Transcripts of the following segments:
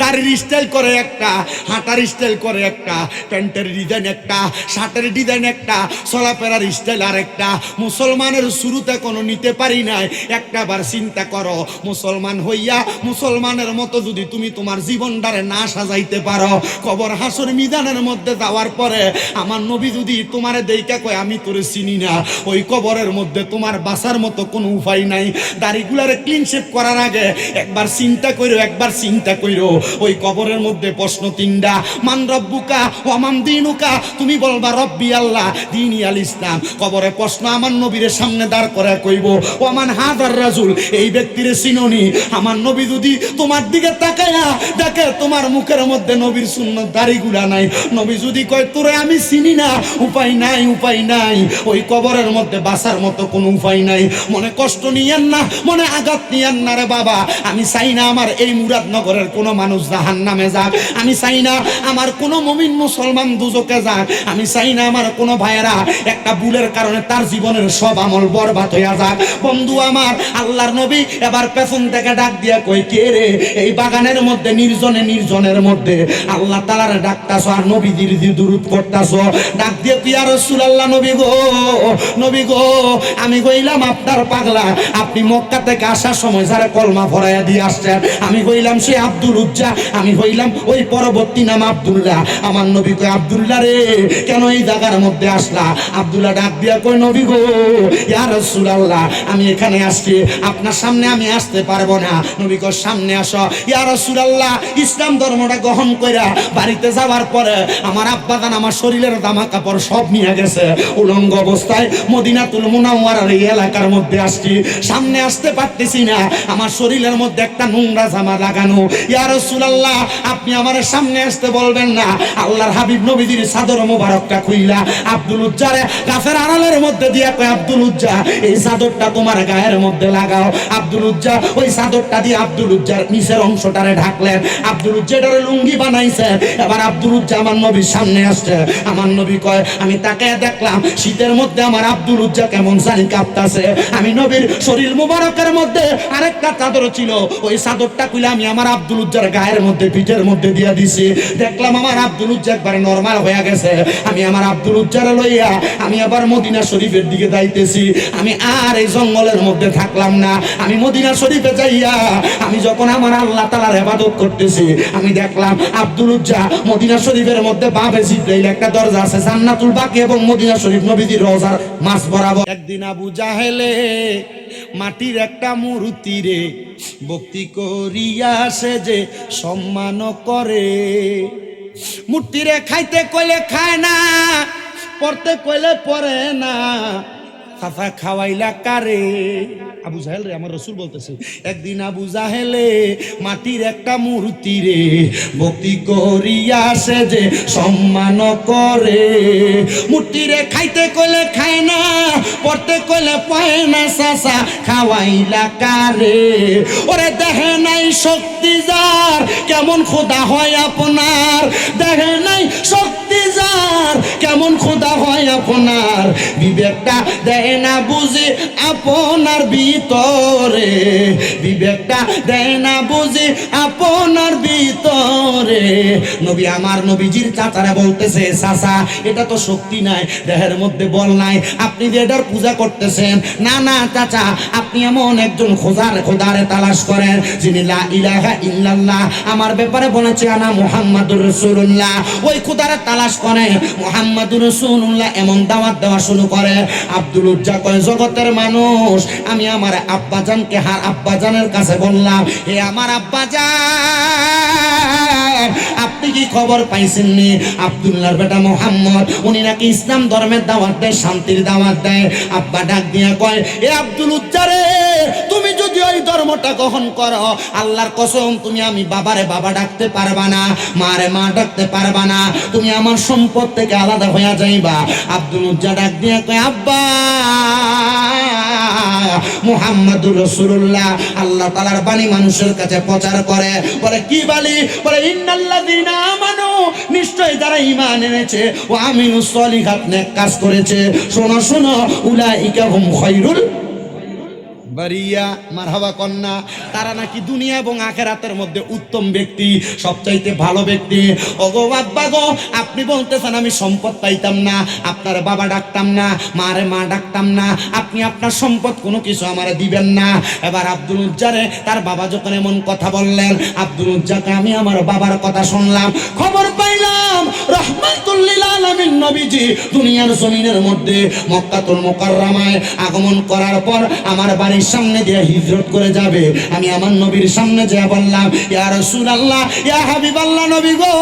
দাড়ির স্টাইল করে একটা হাঁটার স্টাইল করে একটা, প্যান্টের ডিজাইন একটা শার্টের ডিজাইন একটা চলাফেরার স্টাইল আর একটা মুসলমানের শুরুতে কোনো নিতে পারি নাই। একটা বার চিন্তা করো, মুসলমান হইয়া মুসলমানের মতো যদি তুমি তোমার জীবনটারে না সাজাইতে পারো, কবর হাসর মিদানের মধ্যে যাওয়ার পরে আমার নবী যদি তোমারে দেইকা কয়, আমি তোরে চিনি না। ওই কবরের মধ্যে তোমার বাসার মতো কোনো উপায় নাই। দাড়িগুলারে ক্লিন শেপ করার আগে একবার চিন্তা কইরো, একবার চিন্তা কইরো। ওই কবরের মধ্যে প্রশ্ন তিনটা। মান রব্বুকা ওয়ামান দিনুকা? তুমি বলবা, রব্বি আল্লাহ দিনী আল ইসলাম। কবরে প্রশ্ন আমার নবীর সামনে দাঁড় করে কইব ওয়ামান হাদার রাজুল? এই ব্যক্তির চিননি আমার নবী যদি তোমার দিকে তাকায়া দেখে, তোমার মুখের মধ্যে নবীর শূন্য দাড়িগুলা নাই। নবী যদি কয়, তোরে আমি চিনি না, উপায় নাই উপায় নাই। ওই কবরের মধ্যে বাসার মতো কোনো উপায় নাই। মনে কষ্ট নিয়েন না, মনে আঘাত নিয়েন না রে বাবা। আমি চাই না আমার এই মুরাদনগরের কোনো মানুষ জাহান নামে যাক, আমি চাই না আমার কোনো মমিন মুসলমান দুজকে যাক, আমি চাই না আমার কোনো ভাইয়েরা একটা ভুলের কারণে তার জীবনের সব আমল বরবাদ হইয়া যাক। বন্ধু আমার, আল্লাহর নবী এবার পেছন থেকে ডাক দিয়া কই কে রে? এই বাগানের মধ্যে, নির্জনে নির্জনের মধ্যে আল্লাহ তালার ডাকতাছ আর নবী দির দূরত করতাছ? ডাক দিয়ে তুই আর আল্লাহ নবী গো নবী গো, আমি কইলাম আপনার পাগলা, আপনি মক্কা থেকে আসার সময় যারা কলমা ভরাইয়া দিয়ে আসছেন, আমি কইলাম সে আব্দুল উজ্জা আমি কইলাম ওই পরবর্তী নাম আব্দুল্লাহ। আমার নবী কই আব্দুল্লাহ রে, কেন এই জায়গার মধ্যে আসলা? আবদুল্লাহ ডাক দিয়া কই নবী গো, ইয়া রাসূলুল্লাহ, আমি এখানে আসছি। আপনার সামনে আমি আসতে পারব না। নবী কই সামনে আসো। ইয়া রাসূলুল্লাহ, ইসলাম ধর্মটা গ্রহণ কইরা বাড়িতে যাওয়ার পরে আমার আব্বা জান আমার শরীরের জামা কাপড় সব নিয়ে গেছে। উলঙ্গ অবস্থায় মদিনাতুল মুনাওয়ারার এই এলাকার মধ্যে আসছি। সামনে আসতে পারতেছি না। আমার শরীরের মধ্যে একটা নোংরা জামা লাগানো। ইয়া রাসূলুল্লাহ, আপনি আমার সামনে আসতে বলবেন না। আল্লাহর হাবিব মোবারকটা খুইলা আব্দুল উজ্জারে আড়ালের মধ্যে দিয়া কয়, আব্দুল উজ্জা, এই চাদরটা তোমার গায়ের মধ্যে লাগাও। আব্দুল উজ্জা, ওই চাদরটা দিয়ে আব্দুল উজ্জার নিচের অংশটারে ঢাকলেন। আব্দুল উজ্জাটারে লুঙ্গি বানাইছে এবার আব্দুল উজ্জা আমার নবীর সামনে আসছে। আমার নবী কয়, আমি তাকে দেখলাম, শীতের মধ্যে আমার আব্দুল উজ্জা কেমন জানি কাঁপতাছে। আমি নবীর শরীর মুবারকের মধ্যে আরেকটা চাদর ছিল। ওই চাদরটা খুলে আমি আমার আব্দুল উজ্জার গায়ের মধ্যে, পিঠের মধ্যে দিয়া দিছি। দেখলাম আমার আব্দুল উজ্জা একবারে নর্মাল হয়ে গেছে। আমি আমার আব্দুল উজ্জারে লইয়া আমি আবার মদিনা শরীফের দিকে যাইতেছি। আমি আর এই জঙ্গলের মধ্যে থাকলাম না। আমি মদিনা শরীফে যাইয়া আমি যখন আমার আল্লাহ তালার হেফাজত করতেছি, আমি দেখলাম আব্দুল উজ্জা মদিনা শরীফের মধ্যে বাবে জিব্রাইল একটা দরজা আছে, জান্নাতুল বাকি এবং মদিনা শরীফ নবীজির রোজার মাছ বরাবর। একদিন আবু জাহেলে মাটির একটা মূর্তি রে ভক্তি করিয়া সে যে সম্মান করে। মূর্তিরে খাইতে কইলে খায় না, পড়তে কইলে পড়ে না। খাফা খাওয়াইলা কারে? আবু জাহেল রে, আমার রসুল বলতেছে, একদিন আবু জাহেলে মাটির একটা মূর্তি রে, ভক্তি করিয়া সে যে সম্মান করে। মূর্তি রে খাইতে কইলে খায় না, পড়তে কইলে পায় না সাসা খাওয়াইলা কারে। ওরে দেখে নাই শক্তি যার, কেমন খোদা হয় আপনার। দেখে নাই শক্তি কেমন খোদা হয় আপনার? বিবেকটা দেয় না বুঝি আপনার ভিতরে। বিবেকটা দেয় না বুঝি আপনার ভিতরে। নবী আমার নবীজির চাচারা বলতেছে এটা তো শক্তি নাই, দেহের মধ্যে বল নাই। আপনি যে এটার পূজা করতেছেন, না না, চাচা, আপনি এমন একজন খোদার, খোদারে তালাশ করেন যিনি লা ইলাহা ইল্লাল্লাহ। আমার ব্যাপারে বলেছে, আনা মুহাম্মাদুর রাসূলুল্লাহ। ওই খোদারে তালাশ করে, মুহাম্মাদুর রাসূলুল্লাহ এমন দাওয়াত দেওয়া শুরু করে, আব্দুল উজ্জা কয়, জগতের মানুষ, আমি আমার আব্বাজানকে হার আব্বাজানের কাছে বললাম, হে আমার আব্বাজান আপনি কি খবর পাইছেন নি আব্দুল্লাহর বেটা মোহাম্মদ, উনি নাকি ইসলাম ধর্মের দাওয়াত দেয়, শান্তির দাওয়াত দেয়। আব্বা ডাক দিয়া কয়, এ আব্দুল উজ্জারে তুমি যদি ওই ধর্মটা গ্রহণ করো, আল্লাহর কসম, তুমি আমি বাবারে বাবা ডাকতে পারবা না, মারে মা ডাকতে পারবা না, তুমি আমার সম্পদ থেকে আলাদা হইয়া যাইবা। আব্দুল উজ্জা ডাক দিয়া কয়, আব্বা, মুহাম্মাদুর আল্লাহ তাআলার বাণী মানুষের কাছে প্রচার করে, বলে, কি বলি? বলে, ইন্নাল্লাযীনা আমানু। নিশ্চয় যারা ঈমান এনেছে কাজ করেছে। শোনো শোনো, উলাইকা হুম খায়রুল বারিয়া মারহাবা কন্যা, তারা নাকি দুনিয়া এবং আখেরাতের মধ্যে উত্তম ব্যক্তি, সবচাইতে ভালো ব্যক্তি। ওগো আব্বা গো, আপনি বলতেছেন আমি সম্পদ পাইতাম না, আপনার বাবা ডাকতাম না, মারে মা ডাকতাম না, আপনি আপনার সম্পদ কোনো কিছু আমার দিবেন না। এবার আব্দুল উজ্জারে তার বাবা যখন এমন কথা বললেন, আব্দুল উজ্জাকে আমি আমার বাবার কথা শুনলাম। খবর পাইলাম, রহমাতুল্লিল আলামিন নবীজি দুনিয়ার জমিনের মধ্যে মক্কাতুল মুকাররমায় আগমন করার পর আমার বাড়ির সামনে দিয়ে হিজরত করে যাবে। আমি আমার নবীর সামনে যে বললাম, ইয়া রাসূলুল্লাহ, ইয়া হাবিবাল্লাহ নবী গো,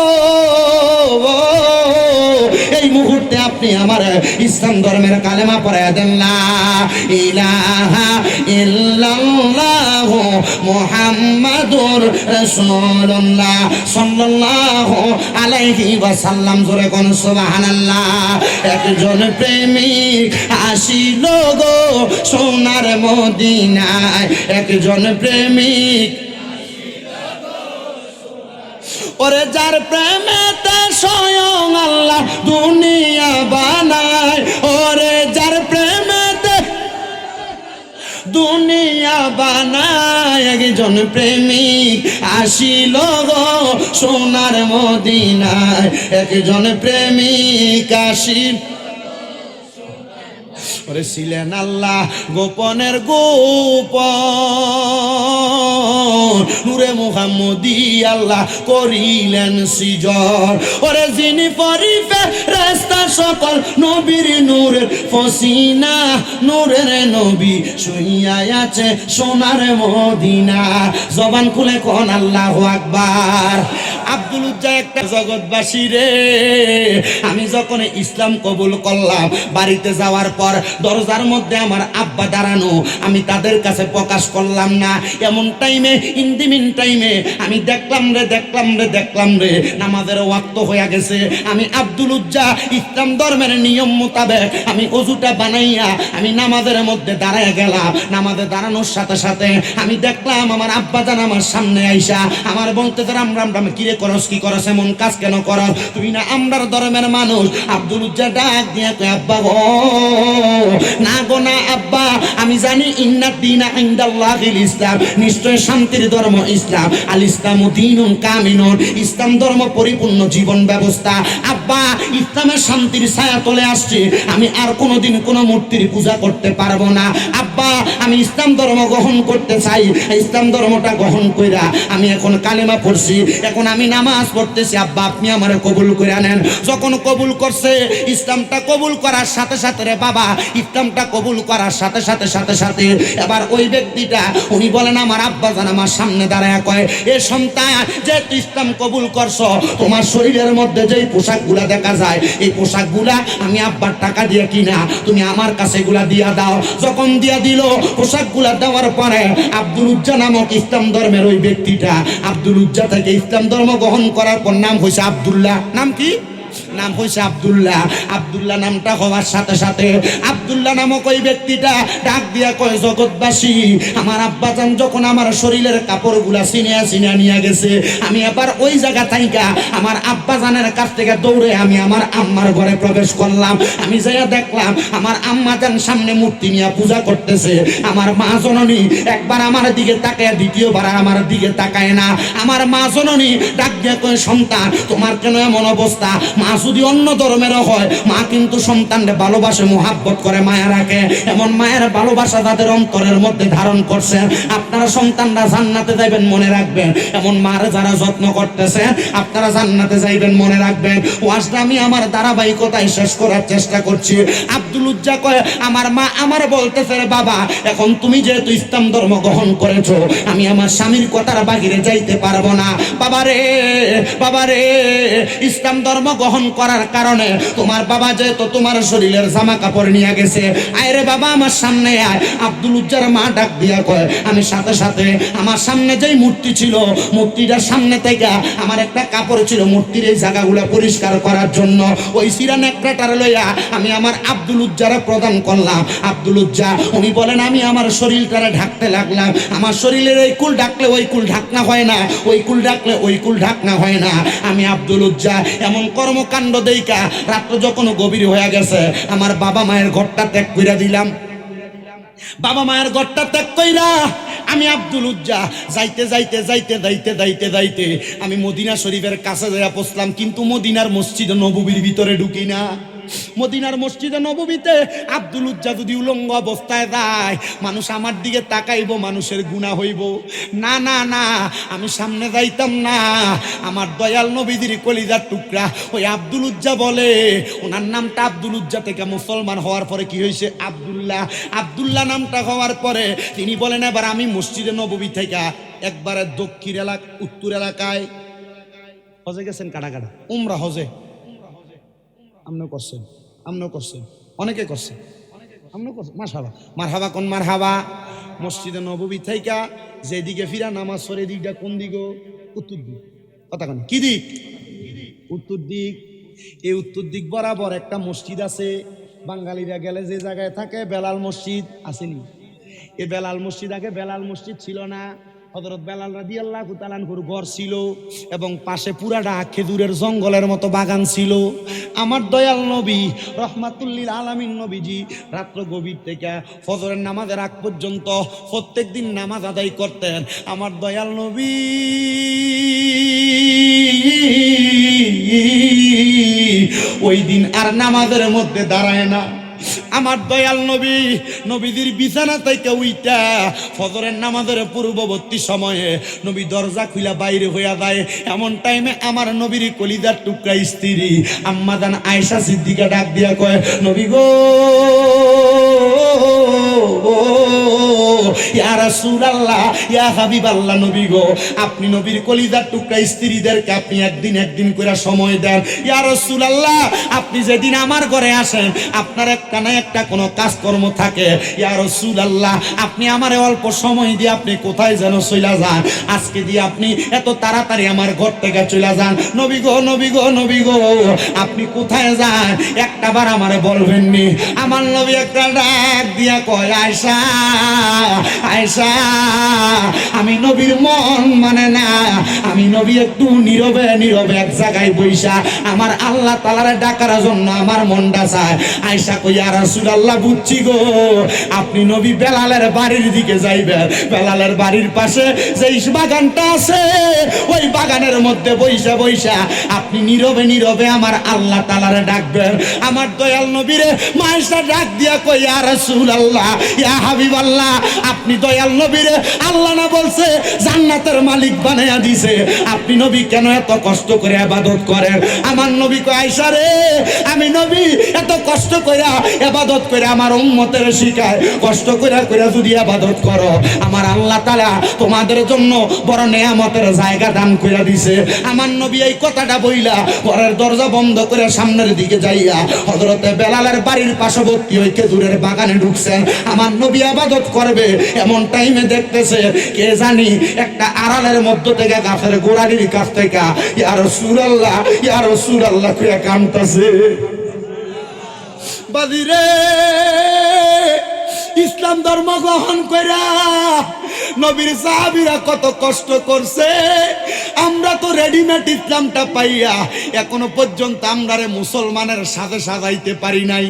এই মুহূর্তে আপনি আমার ইসলাম ধর্মের কালেমা পড়ায় দেন না ইলাহা ইল্লাল্লাহ মুহাম্মাদুর রাসূলুল্লাহ সাল্লাল্লাহু আলাইহি ওয়াসাল্লাম। জোরে কোন সুবহানাল্লাহ, একজন প্রেমিক আসিল গো সোনার মদিনায় একজন প্রেমিক। ওরে যার প্রেমেতে স্বয়ং আল্লাহ দুনিয়া বানায়, ওরে যার প্রেমেতে দুনিয়া বানায়, একজন প্রেমিক আসিল গো সোনার মদিনায়, একজন প্রেমিক আসিল। ওরে ছিলেন আল্লাহ গোপনের গোপন। নূরে মুহাম্মদি আল্লাহ করিলেন সিজর ওরে যিনি পরিবে রাস্তা সকল নবীর নূরের ফসিনা, নূরের নবী শুইয়া আছে সোনার মদিনা। জবান খুলে কোন আল্লাহ আকবার। আব্দুল উজ্জা একটা জগৎবাসী রে। আমি যখন ইসলাম কবুল করলাম, বাড়িতে যাওয়ার পর দরজার মধ্যে আমার আব্বা দাঁড়ানো, আমি তাদের কাছে প্রকাশ করলাম না। এমন টাইমে ইন্দিমিন টাইমে আমি দেখলাম রে দেখলাম রে দেখলাম রে, নামাজের ওয়াক্ত হয়ে গেছে। আমি আব্দুল উজ্জা, ইসলাম ধর্মের নিয়ম মোতাবেক আমি অজুটা বানাইয়া আমি নামাজের মধ্যে দাঁড়ায় গেলাম। নামাজে দাঁড়ানোর সাথে সাথে আমি দেখলাম আমার আব্বা জান আমার সামনে আইসা, আমার বলতে রাম রাম রাম, কিরে করস, কি করস, এমন কাজ কেন করস? তুই না আমরার ধর্মের মানুষ। আব্দুল উজ্জা ডাক দিয়া আব্বা গো। না গো, না আব্বা, আমি জানি ইসলাম, নিশ্চয় শান্তির ধর্ম ইসলাম। আল ইসলাম ইসলাম ধর্ম পরিপূর্ণ জীবন ব্যবস্থা। আব্বা, ইসলামের শান্তির ছায়া তলে আসছে, আমি আর কোনোদিন কোনো মূর্তির পূজা করতে পারব না। আব্বা, আমি ইসলাম ধর্ম গ্রহণ করতে চাই, ইসলাম ধর্মটা গ্রহণ কইরা আমি এখন কালেমা পড়ছি, এখন আমি নামাজ পড়তেছি। আব্বা, আপনি আমার কবুল করে আনেন। যখন কবুল করছে, ইসলামটা কবুল করার সাথে সাথে রে বাবা ইসলামটা কবুল করার সাথে সাথে সাথে সাথে এবার ওই ব্যক্তিটা, উনি বলেন, আমার আব্বা জান আমার সামনে দাঁড়ায় কয়, এ সন্তান যে ইসলাম কবুল করছ, তোমার শরীরের মধ্যে যেই পোশাকগুলা দেখা যায়, এই পোশাকগুলা আমি আব্বার টাকা দিয়ে কিনা, তুমি আমার কাছে এগুলা দিয়া দাও। যখন দিয়া দিল পোশাকগুলা দেওয়ার পরে আব্দুল উজ্জা নামক ইসলাম ধর্মের ওই ব্যক্তিটা, আব্দুল উজ্জা থেকে ইসলাম ধর্ম গ্রহণ করার পর নাম হয়েছে আব্দুল্লাহ। নাম কি? নাম হয়েছে আব্দুল্লাহ। আব্দুল্লাহ নামটা হওয়ার সাথে সাথে আব্দুল্লাহ নামক ওই ব্যক্তিটা ডাক দিয়া কয়, জগৎবাসী, আমার আব্বাজান যখন আমার শরীরের কাপড়গুলা সিনিয়া সিনিয়া নিয়ে গেছে, আমি আবার ওই জায়গা থাইকা আমার আব্বাজানের কাছ থেকে দৌড়ে আমি আমার আম্মার ঘরে প্রবেশ করলাম। আমি যাইয়া দেখলাম, আমার আম্মাজান সামনে মূর্তি নিয়ে পূজা করতেছে। আমার মা জননী একবার আমার দিকে তাকায়, দ্বিতীয়বার আমার দিকে তাকায় না। আমার মা জননী ডাক দিয়া কয়, সন্তান, তোমার কেন এমন অবস্থা? মা যদি অন্য ধর্মেরও হয়, মা কিন্তু সন্তানকে ভালোবাসে, মোহাব্বত করে মায়া রাখে এমন মায়ের ভালোবাসা তাদের অন্তরের মধ্যে ধারণ করছে। আপনারা সন্তানরা জান্নাতে যাইবেন, মনে রাখবেন। এমন মার যারা যত্ন করতেছে, আপনারা জান্নাতে যাইবেন, মনে রাখবেন। ওয়াজটা আমি আমার ধারাবাহিকতায় শেষ করার চেষ্টা করছি। আব্দুল উজ্জা কয়, আমার মা আমার বলতেছে রে বাবা, এখন তুমি যেহেতু ইসলাম ধর্ম গ্রহণ করেছ, আমি আমার স্বামীর কথার বাহিরে যাইতে পারব না। বাবা রে বাবা রে ইসলাম ধর্ম গ্রহণ করার কারণে তোমার বাবা যেহেতু তোমার শরীরের জামা কাপড় নিয়ে গেছে, আয় রে বাবা, আমার সামনে আয়। আব্দুল উজ্জার মা ডাক দিয়া কয়, আমি সাথে সাথে আমার সামনে যেই মূর্তি ছিল, মূর্তিটার সামনে থেকে আমার একটা কাপড় ছিল মূর্তির এই জায়গাগুলো পরিষ্কার করার জন্য। ওই সিরান একটাটার লইয়া আমি আমার আব্দুল উজ্জারে প্রদান করলাম। আব্দুল উজ্জা, উনি বলেন, আমি আমার শরীরটারে ঢাকতে লাগলাম। আমার শরীরের এই কুল ঢাকলে ওই কুল ঢাকনা হয় না। ওই কুল ঢাকলে ওই কুল ঢাকনা হয় না। আমি আব্দুল উজ্জা, এমন কর্মকাণ্ড দেইকা রাত্র যখন গভীর হয়ে গেছে, আমার বাবা মায়ের ঘরটা ত্যাগ করে দিলাম। বাবা মায়ের ঘরটা ত্যাগ কইরা আমি আব্দুল উজ্জা, যাইতে যাইতে যাইতে যাইতে যাইতে যাইতে আমি মদিনা শরীফের কাছে যাইয়া পৌঁছলাম, কিন্তু মদিনার মসজিদ নবীর ভিতরে ঢুকি না। মদিনার মসজিদে নববীতে আব্দুল উজ্জা যদি উলঙ্গ অবস্থায় যায়, মানুষ আমার দিকে তাকাইব, মানুষের গুণা হইব। না না না, আমি সামনে যাইতাম না। আমার দয়াল নবীদের কলিজার টুকরা। ওই আব্দুল উজ্জা বলে, ওনার নামটা আব্দুল উজ্জা থেকে মুসলমান হওয়ার পরে কি হয়েছে? আব্দুল্লাহ। আবদুল্লাহ নামটা হওয়ার পরে তিনি বলেন, এবার আমি মসজিদে নববী থেকে একবারে দক্ষিণ এলাকা, উত্তর এলাকায় হজে গেছেন কাটা কাটা উমরা হজে। আমরাও করছেন আমরাও করছেন। অনেকে করছেন আমরাও করছেন মার হাবা মার হাবা কোন মার হাবা মসজিদে নববী থাইকা যেদিকে ফিরা নামাজ পড়ে দিকটা কোন দিক উত্তর দিক। কথা কোন। কি দিক? উত্তর দিক। এই উত্তর দিক বরাবর একটা মসজিদ আছে। বাঙালিরা গেলে যে জায়গায় থাকে বেলাল মসজিদ আসেনি। এ বেলাল মসজিদ আগে বেলাল মসজিদ ছিল না। হজরত বেলাল রাদি আল্লাহ কুতালানহুর ঘর ছিল এবং পাশে পুরাটা খেজুরের জঙ্গলের মতো বাগান ছিল। আমার দয়াল নবী রহমাতুল্লিল আলামিন নবীজি, রাত্র গভীর থেকে ফজরের নামাজের আগ পর্যন্ত প্রত্যেক দিন নামাজ আদায় করতেন। আমার দয়াল নবী ওই দিন আর নামাজের মধ্যে দাঁড়ায় না। আমার দয়াল নবী নবীদের বিছানা থেকে উইটা ফজরের নামাজের পূর্ববর্তী সময়ে নবী দরজা খুলা বাইরে হইয়া যায়। এমন টাইমে আমার নবীর কলিদার টুকরা স্ত্রী আম্মাদান আয়সা সিদ্দিকা ডাক দিয়া কয়, নবী গো আপনি নবীর কলিজার টুকরা স্ত্রীদেরকে আপনি একদিন একদিন করে সময় দেন। ইয়া রাসূলুল্লাহ, আপনি যেদিন আমার ঘরে আসেন, আপনার একটা না একটা কোনো কাজকর্ম থাকে। ইয়া রাসূলুল্লাহ, আপনি আমারে অল্প সময় দিয়ে আপনি কোথায় যেন চইলা যান। আজকে দিয়ে আপনি এত তাড়াতাড়ি আমার ঘর থেকে চলে যান। নবী গো নবী গো নবী গো, আপনি কোথায় যান? একটা বার আমারে বলবেন নি। আমার নবী একটা ডাক দিয়া কয় আয়সা আয়সা আমি নবীর মন মানে না। আমি নবী একটু নীরবে নীরবে এক জায়গায় বইসা। আমার আল্লাহ তালারে ডাকার জন্য আমার মনটা চায়। আয়সা কইয়া রাসুল আল্লাহ বুঝছি গো। আপনি নবী বেলালের বাড়ির দিকে যাইবেন বেলালের বাড়ির পাশে যে বাগানটা আছে, ওই বাগানের মধ্যে বইসা বইসা আপনি নীরবে নীরবে আমার আল্লাহ তালারে ডাকবেন। আমার দয়াল নবীরে মায়েশা ডাক দিয়া কই, ইয়া রাসূল আল্লাহ ইয়া হাবিব আল্লাহ আপনি দয়াল নবীরে, আল্লাহ না বলছে, জান্নাতের মালিক বানায়া দিছে। আপনি নবী কেন এত কষ্ট করে ইবাদত করেন? আমার নবী আয়েশা রে, আমি নবী, এত কষ্ট কইরা ইবাদত করে আমার উম্মতের শিখায়, কষ্ট কইরা কইরা যদি ইবাদত করো, আমার আল্লাহ তাআলা তোমাদের জন্য বড় নেয়ামতের জায়গা দান কইরা দিছে। আমার নবী এই কথাটা বইলা ঘরের দরজা বন্ধ করে সামনের দিকে যাইয়া হযরতে বেলালের বাড়ির পার্শ্ববর্তী ওই খেজুরের বাগানে ঢুকছেন। আমার নবী আবাদত করবে এমন টাইমে দেখতেছে, কে জানি একটা আড়ালের মধ্য থেকে গাছের গোড়ালির কাছ থেকে, ইয়া রাসূলুল্লাহ ইয়ার রাসূলুল্লাহ কইয়া কামতাছে কানতেছে ইসলাম ধর্ম গ্রহণ কইরা নবীর সাহাবীরা কত কষ্ট করছে। আমরা তো রেডিমেড ইসলামটা পাইয়া এখনও পর্যন্ত আমরা রে মুসলমানের সাথে সাজাইতে পারি নাই।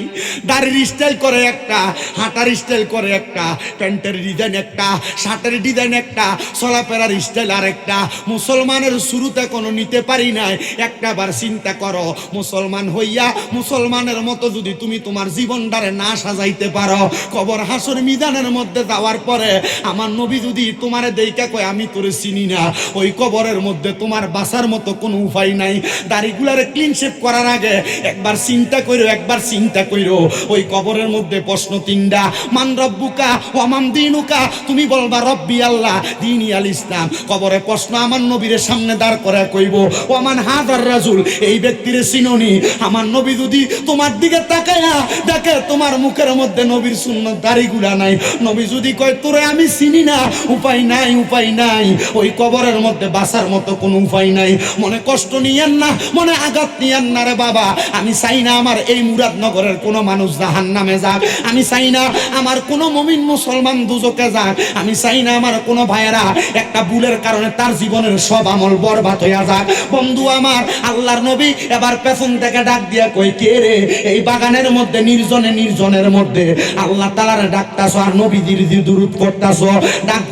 দাড়ির স্টাইল করে একটা, হাঁটার স্টাইল করে একটা, প্যান্টের ডিজাইন একটা, শার্টের ডিজাইন একটা, চলাফেরার স্টাইল আর একটা মুসলমানের শুরুতে কোনো নিতে পারি নাই। একটা বার চিন্তা করো, মুসলমান হইয়া মুসলমানের মতো যদি তুমি তোমার জীবনটারে না সাজাইতে পারো, কবর হাসর মিদানের মধ্যে যাওয়ার পরে আমার নবী যদি তোমারে দেইকা কয়, আমি তোরে চিনি না। ওই কবরের মধ্যে তোমার বাসার মতো কোনো উপায় নাই। দাড়িগুলারে ক্লিন শেপ করার আগে একবার চিন্তা কইরো, একবার চিন্তা কইরো। ওই কবরের মধ্যে প্রশ্ন তিনটা, মান রব্বুকা ওয়ামান দিনুকা? তুমি বলবা, রব্বি আল্লাহ, দিনী আল ইসলাম। কবরে প্রশ্ন আমার নবীর সামনে দাঁড় করে কইব ও ওয়ামান হাদার রাজুল? এই ব্যক্তির চিননি আমার নবী যদি তোমার দিকে তাকায়া দেখে, তোমার মুখের মধ্যে নবীর শূন্য দাড়িগুলা নাই। নবী যদি কয়, তোরে আমি চিনি না উপায় নাই উপায় নাই। ওই কবরের মধ্যে বাসার মতো কোনো উপায় নাই। মনে কষ্ট নিয়েন না, মনে আঘাত নিয়েন না রে বাবা। আমি চাই না আমার এই মুরাদনগরের কোনো মানুষ জাহান নামে যাক। আমি চাই না আমার কোনো মমিন মুসলমান দুজকে যাক। আমি চাই না আমার কোনো ভাইয়েরা একটা ভুলের কারণে তার জীবনের সব আমল বরবাদ হইয়া যাক। বন্ধু আমার, আল্লাহর নবী এবার পেছন থেকে ডাক দিয়া কই কে রে? এই বাগানের মধ্যে, নির্জনে নির্জনের মধ্যে আল্লাহ তালার ডাকতাছ আর নবীদের দূরত করতাছ? ডাক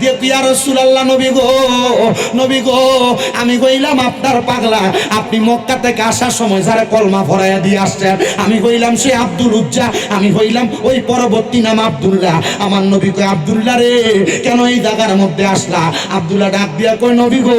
আল্লাহ আমি আপনার পাগলা, আপনি মক্কা থেকে আসার সময় যারা কলমা ভরাইয়া দিয়ে আসছেন, আমি সে আব্দুল উজ্জা, আমি ওই পরবর্তী নাম আব্দুল্লাহ। আমার নবী আব্দুল্লাহ রে, কেন এই জায়গার মধ্যে আসলা? আব্দুল্লাহ ডাক দিয়া নবী গো,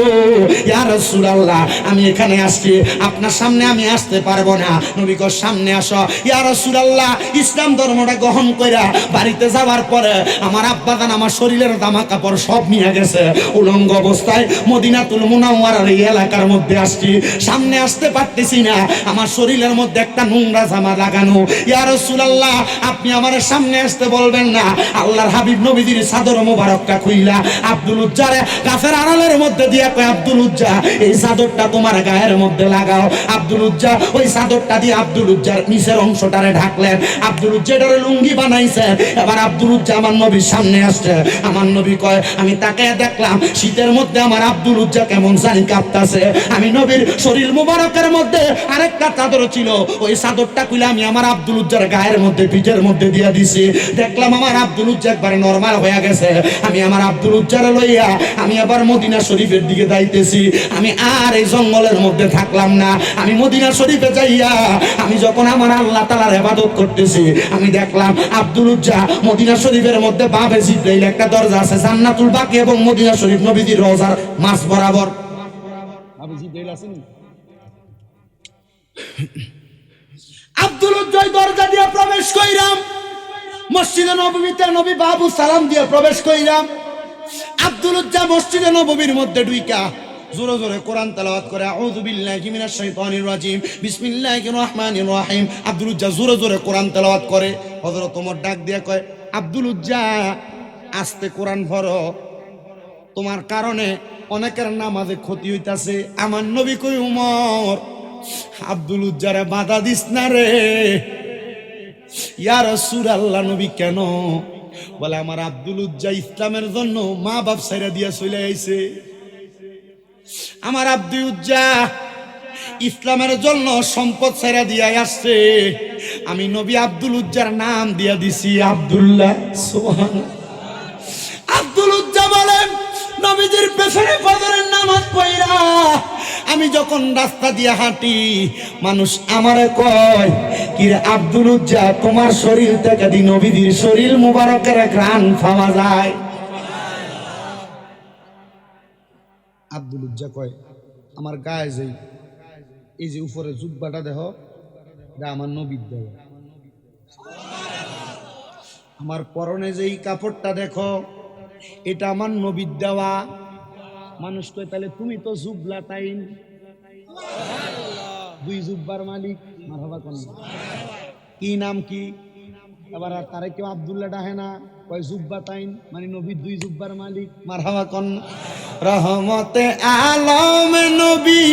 ইয়া রাসূলুল্লাহ, আমি এখানে আসছি, আপনার সামনে আমি আসতে পারব না। নবী কই সামনে আসো। ইয়া রাসূলুল্লাহ, ইসলাম ধর্মটা গ্রহণ কইরা বাড়িতে যাওয়ার পরে আমার আব্বাদান আমার শরীরের দামা সব নিয়ে গেছে। উলঙ্গ অবস্থায় মদিনাতুল মুনাওয়ারার এই এলাকার মধ্যে আসছি। সামনে আসতে পারতেছি না। আমার শরীরের মধ্যে একটা নোংরা জামা লাগানো। ইয়া রাসূলুল্লাহ, আপনি আমার সামনে আসতে বলবেন না। আল্লাহর হাবিব নবীজির চাদর মোবারকটা খুইলা। আব্দুল উজ্জারে গাছের আড়ালের মধ্যে দিয়া কয়, আব্দুল উজ্জা, এই চাদরটা তোমার গায়ের মধ্যে লাগাও। আব্দুল উজ্জা, ওই চাদরটা দিয়ে আব্দুল উজ্জার নিচের অংশটারে ঢাকলেন। আব্দুল উজ্জাটারে লুঙ্গি বানাইছে। এবার আব্দুল উজ্জা আমার নবীর সামনে আসছে। আমার নবী কয় আমি তাকে দেখলাম, শীতের মধ্যে আমার আব্দুল উজ্জা কেমন জানি কাঁপতাছে। আমি নবীর শরীর মুবারকের মধ্যে আরেকটা চাদর ছিল। ওই চাদরটা খুলে আমি আমার আব্দুল উজ্জার গায়ের মধ্যে, পিঠের মধ্যে দিয়ে দিছি। দেখলাম আমার আব্দুল উজ্জা একবারে নর্মাল হয়ে গেছে। আমি আমার আব্দুল উজ্জারে লইয়া, আমি আবার মদিনা শরীফের দিকে যাইতেছি। আমি আর এই জঙ্গলের মধ্যে থাকলাম না। আমি মদিনা শরীফে যাইয়া, আমি যখন আমার আল্লাহ তালার হেফাজত করতেছি, আমি দেখলাম আব্দুল উজ্জা মদিনা শরীফের মধ্যে বাবে জিব্রাইল একটা দরজা আছে জান্নাতুল বাকি এবং মদিনা শরীফ নবীজির রোজার মাস বরাবর? আব্দুল উজ্জয় দরজা দিয়ে প্রবেশ কইরাম। মসজিদে নবমীতে নবী বাবু সালাম দিয়ে প্রবেশ কইরাম। আব্দুল উজ্জা মসজিদে নবমীর মধ্যে ঢুইকা জোরে জোরে কোরআন তেলাওয়াত করে আউযু বিল্লাহি মিনাশ শাইতানির রাজিম বিসমিল্লাহির রহমানির রহিম। আব্দুল উজ্জা জোরে জোরে কোরআন তেলাওয়াত করে হযরত ওমর ডাক দিয়ে কয় আব্দুল উজ্জা আস্তে কোরআন পড়ো তোমার কারণে অনেকের নামাজে ক্ষতি হইতাছে। আমার নবী কই, উমর, আব্দুল উজ্জারে বাধা দিস না রে। ইয়ার সুর আল্লাহ নবী কেন? বলে, আমার আব্দুল উজ্জা ইসলামের জন্য মা বাপ সাইরা দিয়া চলে আইছে। আমার আব্দুল উজ্জা ইসলামের জন্য সম্পদ সাইরা দিয়া আসছে। আমি নবী আব্দুল উজ্জার নাম দিয়া দিছি আব্দুল্লাহ সোহান আব্দুল উজ্জা বলেন, নবীজির পেছনে ফজরের নামাজ পড়া আমি যখন রাস্তা দিয়ে হাঁটি, মানুষ আমারে কয় কি আব্দুল উজ্জা, তোমার শরীর থেকে দি নবীজির শরীর মুবারকের ঘ্রাণ পাওয়া যায়। আব্দুল উজ্জা কয়, আমার গায়ে যে এই যে উপরে জুব্বাটা দেহ, এটা আমার নবীর দেহ। আমার পরনে যে এই কাপড়টা দেখো এটা আমার নবীর দেওয়া। মানুষ কয় তাহলে তুমি তো জুবলা টাইম দুই জুব্বার মালিক মারহাবা কোন? কি নাম কি? এবার আর তারে কেউ আব্দুল্লাহ ডাহে না। কয় জুব্বা টাইম মানে নবীর দুই জুব্বার মালিক মারহাবা কোন? রহমতে আলম নবী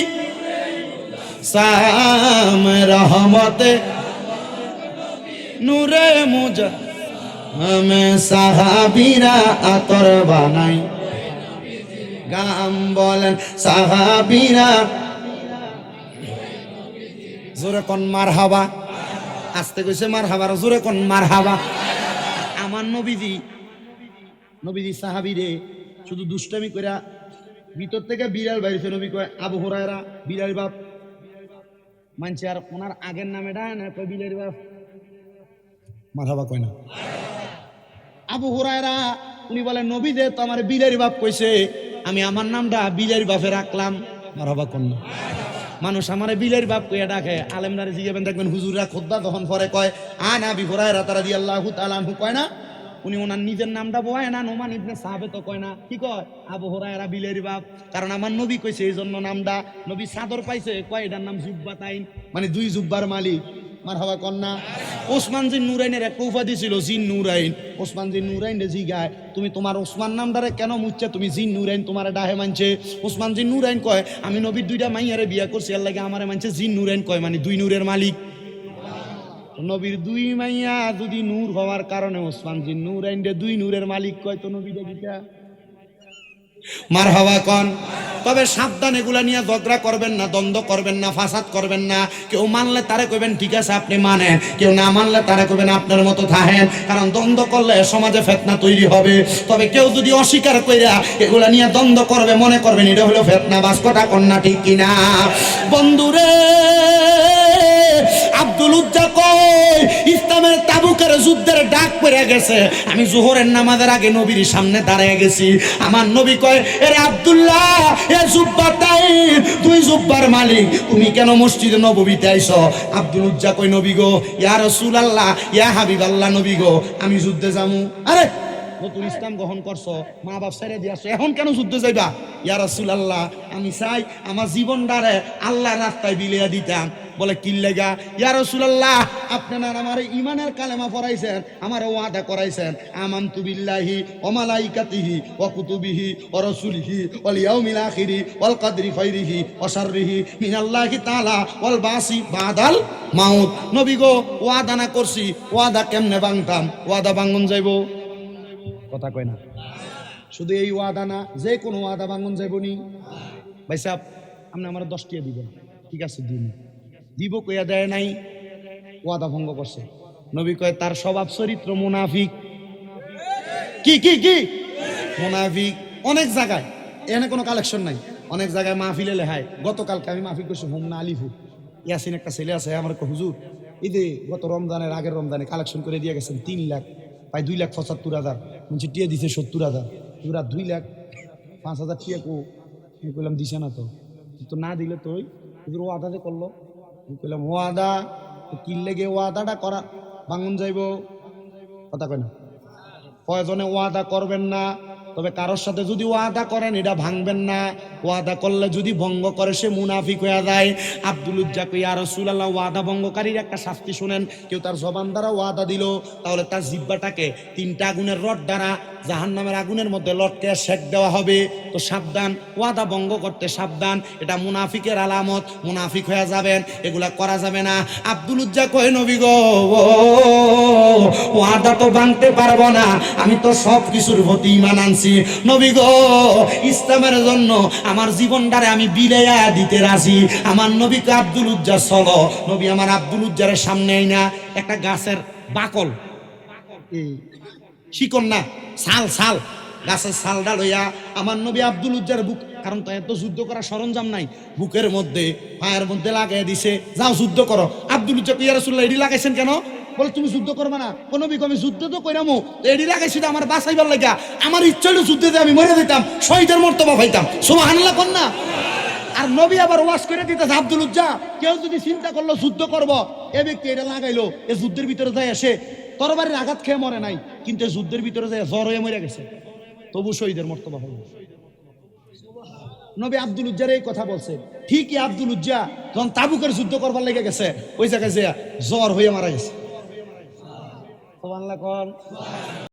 সাম রহমতে নূরে মুজা আমি সাহাবিরা আতর বানাই গাম বলেন সাহাবিরা জোরে কোন মার হাবা আসতে কইছে মার হাবার জোরে কোন মার হাবা আমার নবীজি নবীজি সাহাবি রে শুধু দুষ্টামি কইরা ভিতর থেকে বিড়াল বাইরেছে নবী কয় আবু হুরায়রা বিড়াল বাপ মানছে আর ওনার আগের নামে ডায় না কয় বিড়াল বাপ মার হাবা কয় না আবু হুরায়রা, উনি বলেন, নবী দে তো আমার বিলের বাপ কইছে, আমি আমার নামটা বিলের বাপে রাখলাম। মারহাবা কন্যা মানুষ আমারে বিলের বাপ কইয়া ডাকে। আলেমদারে জিগাবেন দেখবেন হুজুররা খোদ্দা তখন পরে কয় আ না বি হুরায়রা তারা দিয়ে আল্লাহু তাআলা আনহু কয় না? উনি ওনার নিজের নামটা বয় না, নোমান ইবনে সাহাবে তো কয় না। কি কয়? আবু হুরায়রা বিলের বাপ। কারণ আমার নবী কইছে, এই জন্য নামটা নবী সাদর পাইছে। কয়, এটার নাম জুব্বা তাইন। মানে দুই জুব্বার মালিক। মার হাওয়া কন্যা। ওসমান জিন নুরাইনের একটা উপাধি ছিল জিন নুরাইন। ওসমান জিন নুরাইন রে জিগায়, তুমি তোমার ওসমান নামটারে কেন মুচ্ছে? তুমি জিন নুরাইন তোমার ডাহে মানছে। ওসমান জিন নুরাইন কয়, আমি নবীর দুইটা মাইয়ারে বিয়া করছি এর লাগে আমারে মানছে জিন নুরাইন কয় মানে দুই নূরের মালিক। নবীর দুই মাইয়া যদি নূর হওয়ার কারণে ওসমান জিন নুরাইন রে দুই নূরের মালিক কয় তো নবী দেখিটা মার হওয়া কন। তবে সাবধান, এগুলা নিয়ে ঝগড়া করবেন না, দ্বন্দ্ব করবেন না, ফাসাদ করবেন না। কেউ মানলে তারে কইবেন, ঠিক আছে, আপনি মানেন। কেউ না মানলে তারে কইবেন, আপনার মতো থাহেন। কারণ দ্বন্দ্ব করলে সমাজে ফেতনা তৈরি হবে। তবে কেউ যদি অস্বীকার কইরা এগুলা নিয়ে দ্বন্দ্ব করবে, মনে করবেন, এটা হলো ফেতনা বাস কথা, কন্যা, ঠিক কিনা? বন্ধুরে, আব্দুল উজ্জা কই ইসলামের তাবুকের যুদ্ধের ডাক পড়ে গেছে। আমি জোহরের নামাজের আগে নবীর সামনে দাঁড়িয়ে গেছি। আমার নবী কয়, এরে আব্দুল্লাহ, এ জুব্বা তাই তুই জুব্বার মালিক, তুমি কেন মসজিদে নববীতে আইছো আব্দুল উজ্জা কই নবী গো, ইয়া রাসূলুল্লাহ, ইয়া হাবিবাল্লাহ, নবী গো, আমি যুদ্ধে যামু। আরে, নতুন ইসলাম গ্রহণ করছ মা বাপ ছেড়ে দিয়ে আসছো। এখন কেন যুদ্ধে যাইবা? ইয়া রাসূলুল্লাহ, আমি চাই আমার জীবনটারে আল্লাহর রাস্তায় বিলিয়ে দিতাম। বলে কি লেগা? ইয়া রাসূলুল্লাহ আপনারা আমার ইমানের কালেমা পড়াইছেন আমার ওয়াদা করাইছেন। আমানতু বিল্লাহি ওয়া মালাইকাতিহি ওয়া কুতুবিহি ওয়া রাসূলিহি ওয়াল ইয়াউমিল আখিরি ওয়াল কদরি খাইরিহি ওয়া শাররিহি মিনাল্লাহি তাআলা ওয়াল বাসি বাদাল মাউত। নবী গো, ওয়াদা না করছি, ওয়াদা কেমনে ভাঙতাম ওয়াদা ভাঙন যাইবো? কথা কয় না। শুধু এই ওয়াদা না যে কোনো ওয়াদা ভাঙন যাইব নি ভাই সাহেব, আপনি আমার দশ টিয়া দিবেন। ঠিক আছে, দিন। দিব কইয়া দেয় নাই, ওয়াদা ভঙ্গ করছে। নবী কয়, তার স্বভাব চরিত্র মুনাফিক। কি কি কি? মুনাফিক। অনেক জায়গায়, এখানে কোনো কালেকশন নাই। অনেক জায়গায় মাহফিলে লেহায় গতকালকে আমি মাহফিল করছি হোমনা আলিফু। ইয়াসিন একটা ছেলে আছে, আমার হুজুর। এই যে গত রমজানের আগের রমজানে কালেকশন করে দিয়ে গেছেন তিন লাখ, প্রায় দুই লাখ পঁচাত্তর হাজার। বলছি, টিয়া দিছে সত্তর হাজার। পুরা দুই লাখ পাঁচ হাজার টিয়া কো? আমি কইলাম, দিছে না তো। তো না দিলে তো ওই হুজুর ও আদাতে করল। কইলাম, ওয়াদা? আদা গিয়ে ওয়াদাটা করা? ভাঙন যাইব। কথা কয় না। কয়জনে ওয়াদা করবেন না? তবে কারোর সাথে যদি ওয়াদা করেন, এটা ভাঙবেন না। ওয়াদা করলে যদি ভঙ্গ করে, সে মুনাফিক হয়ে যায়। আব্দুল উজ্জা কইয়া রসুলাল্লাহ, ওয়াদা ভঙ্গকারীর একটা শাস্তি শুনেন। কেউ তার জবান দ্বারা ওয়াদা দিল, তাহলে তার জিব্বাটাকে তিনটা আগুনের রড দ্বারা জাহান নামের আগুনের মধ্যে লটকে শেক দেওয়া হবে। তো সাবধান, ওয়াদা ভঙ্গ করতে সাবধান। এটা মুনাফিকের আলামত, মুনাফিক হয়ে যাবেন, এগুলা করা যাবে না। আব্দুল উজ্জা কয় নবী গো ওয়াদা তো ভাঙতে পারব না। আমি তো সব কিছুর প্রতি ইমান নবী গো, ইসলামের জন্য আমার জীবনটারে আমি বিলাইয়া দিতে রাজি। আমার নবীকে আব্দুল উজ্জা চলো। নবী আমার আব্দুল উজ্জারের সামনে না। একটা গাছের বাকল। শিকন না সাল সাল গাছের সাল সালডা লইয়া আমার নবী আব্দুল উজ্জার বুক কারণ তো এত যুদ্ধ করার সরঞ্জাম নাই। বুকের মধ্যে, পায়ের মধ্যে লাগাই দিছে। যাও যুদ্ধ করো। আব্দুল উজ্জা পিয়া রসুল্লাহ এডি লাগাইছেন কেন? বলে, তুমি যুদ্ধ করবে না। কোনো বিক আমি যুদ্ধ তো কইরামো এডি লাগাইছি তো আমার বাসাইবার লাগা। আমার ইচ্ছা হলো যুদ্ধে আমি মরে দিতাম শহীদের মর্তবা পাইতাম। সোমাহান্লা কর না? আর নবী আবার ওয়াশ করে দিতেছে, আব্দুল উজ্জা, কেউ যদি চিন্তা করল যুদ্ধ করব, এ ব্যক্তি এটা লাগাইলো, এ যুদ্ধের ভিতরে যায় এসে তরবারির আঘাত খেয়ে মরে নাই, কিন্তু যুদ্ধের ভিতরে যায় জ্বর হয়ে মরে গেছে। তবু শহীদের মর্তবা গেছে। নবী আব্দুল উজ্জার এই কথা বলছে। ঠিকই আব্দুল উজ্জা যখন তাবুকের যুদ্ধ করবার লেগে গেছে, ওই জায়গায় যে জ্বর হয়ে মারা গেছে। সুবহানাল্লাহ কন।